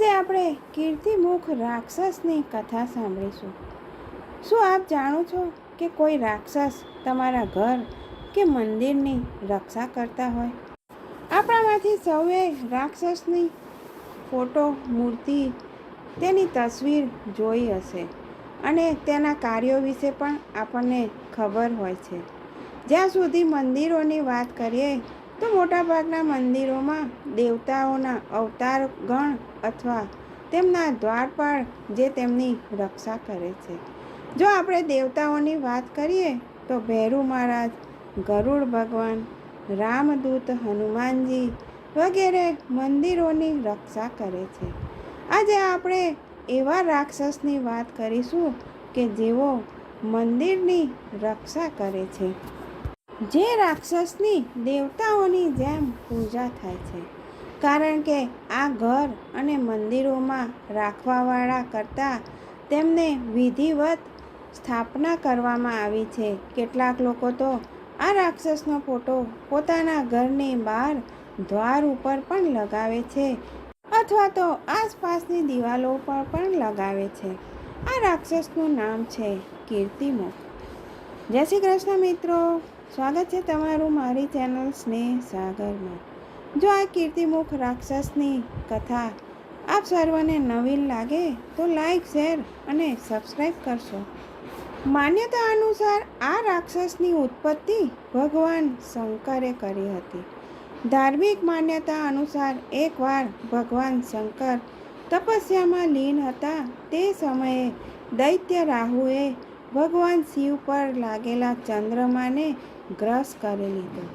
આજે આપણે કીર્તિમુખ રાક્ષસની કથા સાંભળીશું. શું આપ જાણો છો કે કોઈ રાક્ષસ તમારા ઘર કે મંદિરની રક્ષા કરતા હોય? આપણામાંથી સૌએ રાક્ષસની ફોટો, મૂર્તિ, તેની તસવીર જોઈ હશે અને તેના કાર્યો વિશે પણ આપણને ખબર હોય છે. જ્યાં સુધી મંદિરોની વાત કરીએ તો મોટાભાગના મંદિરોમાં દેવતાઓના અવતાર ગણ અથવા તેમના દ્વારપાળ જે તેમની રક્ષા કરે છે. જો આપણે દેવતાઓની વાત કરીએ, તો ભૈરુ મહારાજ, ગરુડ ભગવાન, રામદૂત, હનુમાનજી વગેરે મંદિરોની રક્ષા કરે છે. આજે આપણે એવા રાક્ષસની વાત કરીશું કે જેઓ મંદિરની રક્ષા કરે છે. જે રાક્ષસની દેવતાઓની જેમ પૂજા થાય છે. કારણ કે આ ઘર અને મંદિરોમાં રાખવાવાળા કરતાં તેમને વિધિવત સ્થાપના કરવામાં આવી છે. કેટલાક લોકો તો આ રાક્ષસનો ફોટો પોતાના ઘરની બહાર દ્વાર ઉપર પણ લગાવે છે અથવા તો આસપાસની દિવાલો પર પણ લગાવે છે. આ રાક્ષસનું નામ છે કીર્તિમુખ. જય શ્રી કૃષ્ણ મિત્રો. સ્વાગત છે તમારું મારી ચેનલ સ્નેહ સાગરમાં. જો આ કીર્તિમુખ રાક્ષસની કથા આપ સર્વને નવીન લાગે, તો લાઈક શેર અને સબસ્ક્રાઈબ કરશો. માન્યતા અનુસાર આ રાક્ષસની ઉત્પત્તિ ભગવાન શંકરે કરી હતી. ધાર્મિક માન્યતા અનુસાર એકવાર ભગવાન શંકર તપસ્યામાં લીન હતા, તે સમયે દૈત્ય રાહુએ ભગવાન શિવ પર લાગેલા ચંદ્રમાને ગ્રસ કરી લીધો.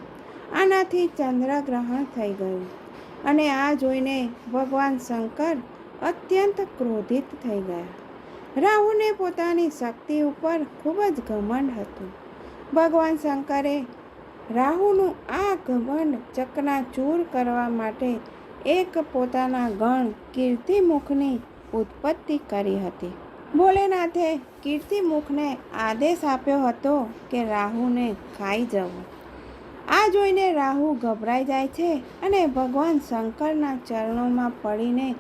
આનાથી ચંદ્રગ્રહણ થઈ ગયું અને આ જોઈને ભગવાન શંકર અત્યંત ક્રોધિત થઈ ગયા. રાહુને પોતાની શક્તિ ઉપર ખૂબ જ ઘમંડ હતું. ભગવાન શંકરે રાહુનું આ ઘમંડ ચકનાચૂર કરવા માટે એક પોતાના ગણ કીર્તિમુખની ઉત્પત્તિ કરી હતી. ભોલેનાથે કીર્તિમુખને આદેશ આપ્યો હતો કે રાહુને ખાઈ જવું. આ જોઈને રાહુ ગભરાઈ જાય છે અને ભગવાન શંકરના ચરણોમાં પડીને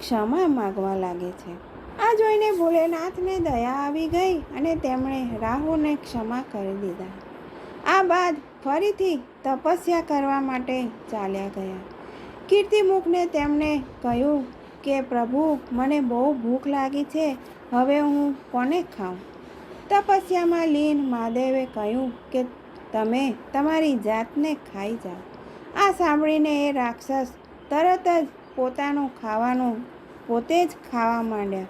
ક્ષમા માગવા લાગે છે. આ જોઈને ભોલેનાથને દયા આવી ગઈ અને તેમણે રાહુને ક્ષમા કરી દીધા. આ બાદ ફરીથી તપસ્યા કરવા માટે ચાલ્યા ગયા. કીર્તિમુખને તેમણે કહ્યું કે પ્રભુ, મને બહુ ભૂખ લાગી છે હવે હું કોને ખાઉં? તપસ્યામાં લીન મહાદેવે કહ્યું કે તમે તમારી જાતને ખાઈ જાઓ. આ સાંભળીને એ રાક્ષસ તરત જ પોતાનું ખાવાનું પોતે જ ખાવા માંડ્યા.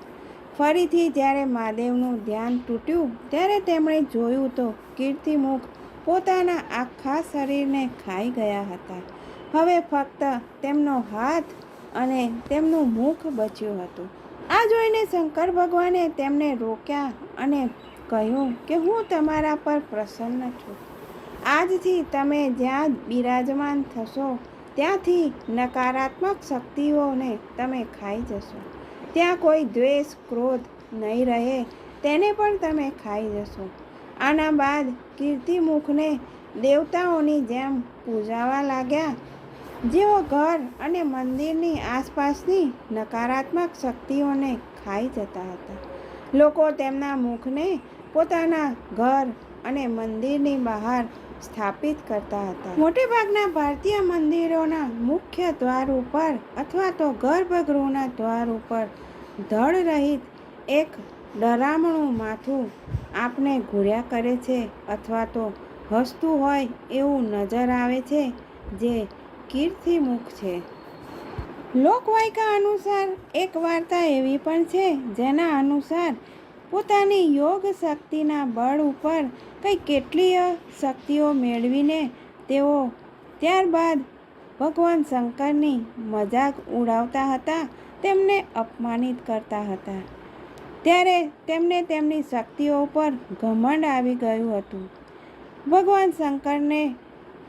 ફરીથી જ્યારે મહાદેવનું ધ્યાન તૂટ્યું, ત્યારે તેમણે જોયું તો કીર્તિમુખ પોતાના આખા શરીરને ખાઈ ગયા હતા. હવે ફક્ત તેમનો હાથ અને તેમનું મુખ બચ્યું હતું. આ જોઈને શંકર ભગવાને તેમને રોક્યા અને કહ્યું કે હું તમારા પર પ્રસન્ન છું. આજથી તમે જ્યાં બિરાજમાન થશો, ત્યાંથી નકારાત્મક શક્તિઓને તમે ખાઈ જશો. ત્યાં કોઈ દ્વેષ, ક્રોધ નહીં રહે, તેને પણ તમે ખાઈ જશો. આના બાદ કીર્તિમુખને દેવતાઓની જેમ પૂજાવા લાગ્યા જેઓ ઘર અને મંદિરની આસપાસની નકારાત્મક શક્તિઓને ખાઈ જતા હતા. લોકો તેમના મુખને પોતાના ઘર અને મંદિરની બહાર સ્થાપિત કરતા હતા. મોટેભાગના ભારતીય મંદિરોના મુખ્ય દ્વાર ઉપર અથવા તો ગર્ભગૃહના દ્વાર ઉપર ધળ રહિત એક ડરામણું માથું આપને ઘૂર્યા કરે છે અથવા તો હસતું હોય એવું નજર આવે છે, જે કીર્તિમુખ છે. લોકવાયકા અનુસાર એક વાર્તા એવી પણ છે, જેના અનુસાર પોતાની યોગ શક્તિના બળ ઉપર કંઈ કેટલીય શક્તિઓ મેળવીને તેઓ ત્યારબાદ ભગવાન શંકરની મજાક ઉડાવતા હતા, તેમને અપમાનિત કરતા હતા. ત્યારે તેમને તેમની શક્તિઓ ઉપર ઘમંડ આવી ગયું હતું. ભગવાન શંકરને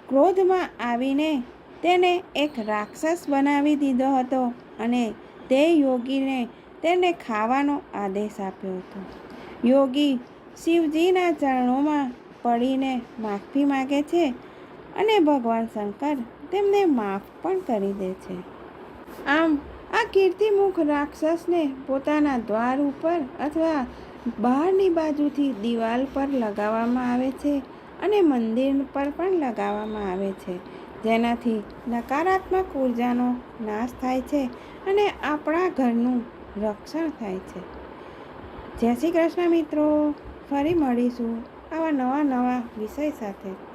ક્રોધમાં આવીને તેને એક રાક્ષસ બનાવી દીધો હતો અને તે યોગીને તેને ખાવાનો આદેશ આપ્યો હતો. યોગી શિવજીના ચરણોમાં પડીને માફી માગે છે અને ભગવાન શંકર તેમને માફ પણ કરી દે છે. આમ, આ કીર્તિમુખ રાક્ષસને પોતાના દ્વાર ઉપર અથવા બહારની બાજુથી દિવાલ પર લગાવવામાં આવે છે અને મંદિર પર પણ લગાવવામાં આવે છે. જેનાથી નકારાત્મક ઉર્જાનો નાશ થાય છે અને આપણા ઘરનું રક્ષણ થાય છે. જય શ્રી કૃષ્ણ મિત્રો, ફરી મળીશું આવા નવા નવા વિષય સાથે.